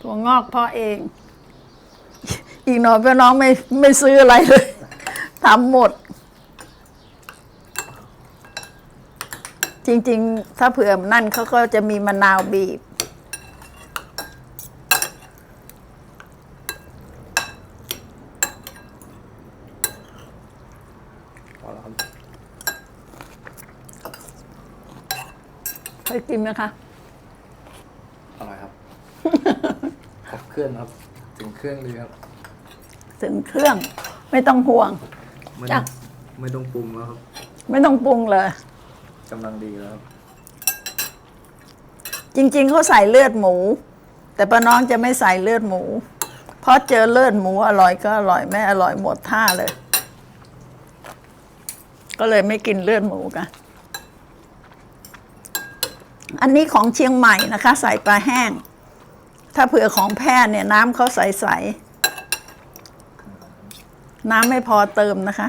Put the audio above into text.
ถั่วงอกพ่อเอง อีกหน่อยพี่น้องไม่ไม่ซื้ออะไรเลยทำหมด จริง ๆ ถ้าเผื่อนั่นเขาก็จะมีมะนาวบีบพอแล้วครับเคยกินไหมคะอร่อยครับค รบเครื่องครับ ถึงเครื่องเลยครับ ถึงเครื่อง ไม่ต้องห่วง ไม่จ้ะไม่ต้องปรุงแล้วครับไม่ต้องปรุงเลย กำลังดีแล้วครับจริง ๆเขาใส่เลือดหมู แต่ป้าน้องจะไม่ใส่เลือดหมู เพราะเจอเลือดหมูอร่อยก็อร่อยไม่อร่อยหมดท่าเลย ก็เลยไม่กินเลือดหมูกัน อันนี้ของเชียงใหม่นะคะ ใส่ปลาแห้ง ถ้าเผื่อของแพร่เนี่ยน้ำเขาใส ๆ น้ำไม่พอเติมนะคะ